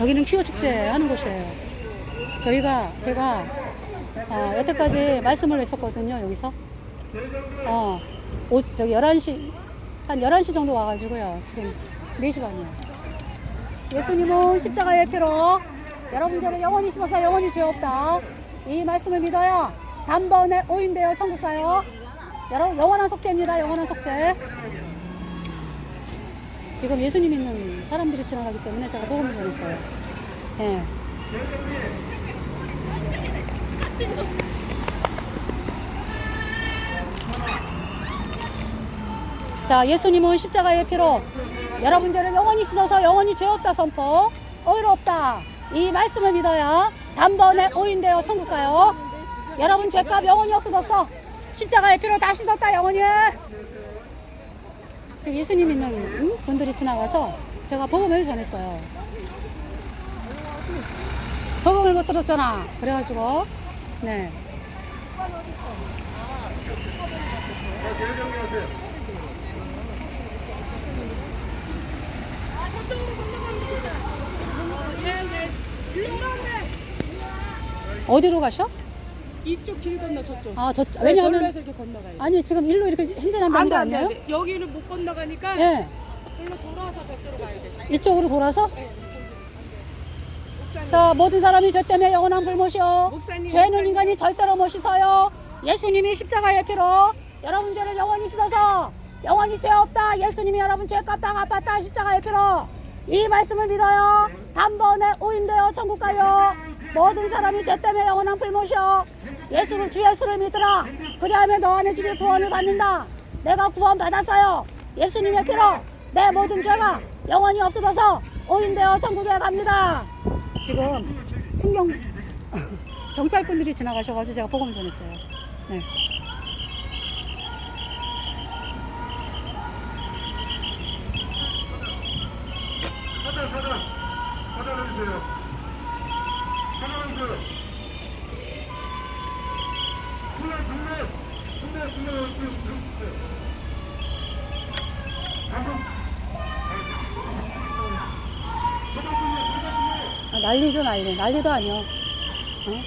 여기는 퀴어 축제 하는 곳이에요. 저희가 제가 어, 여태까지 말씀을 외쳤거든요. 여기서 어, 오, 저기 11시 한 11시 정도 와가지고요. 지금 4시 반이에요. 예수님은 십자가의 피로 여러분 죄는 영원히 있어서 영원히 죄 없다. 이 말씀을 믿어야 단번에 오인되어 천국 가요. 여러분 영원한 속죄입니다. 영원한 속죄. 지금 예수님 믿는 사람들이 지나가기 때문에 제가 복음을 전했어요. 예. 자, 예수님은 십자가의 피로 여러분 죄를 영원히 씻어서 영원히 죄 없다 선포, 없다. 이 말씀을 믿어야 단번에 오인되어 천국 가요. 여러분 죄값 영원히 없어졌어. 십자가의 피로 다 씻었다 영원히. 지금 예수님 음, 분들이 지나가서 제가 복음을 전했어요. 복음을 못 들었잖아. 그래가지고 네. 어디로 가셔? 이쪽 길 건너 저쪽. 아, 저 네, 왜냐하면 이렇게 건너가요. 아니 지금 일로 이렇게 행진한다는 거 안돼 아니에요? 안돼. 여기는 못 건너가니까 예. 절로 돌아서 저쪽으로 가야 돼. 이쪽으로 돌아서 목사님. 자 모든 사람이 죄 때문에 영원한 불못이요 목사님, 죄는 목사님. 인간이 절대로 못 씻어요 예수님이 십자가의 피로 여러분 죄를 영원히 씻어서 영원히 죄 없다 예수님이 여러분 죄 값 다 갚았다 십자가의 피로 이 말씀을 믿어요 단번에 오인되어 천국 가요 모든 사람이 죄 때문에 영원한 불못이요 예수를 주 예수를 믿으라 그리하면 너 안에 집이 구원을 받는다 내가 구원 받았어요 예수님의 피로 내 모든 죄가 영원히 없어져서 오인되어 천국에 갑니다 지금 신경 경찰분들이 지나가셔가지고 제가 복음을 전했어요. 네. 사장, 사장. 사장 해주세요. 아, 난리죠 난리. 난리도 아니요. 어?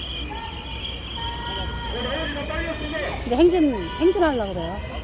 이제 행진 행진하려고 그래요.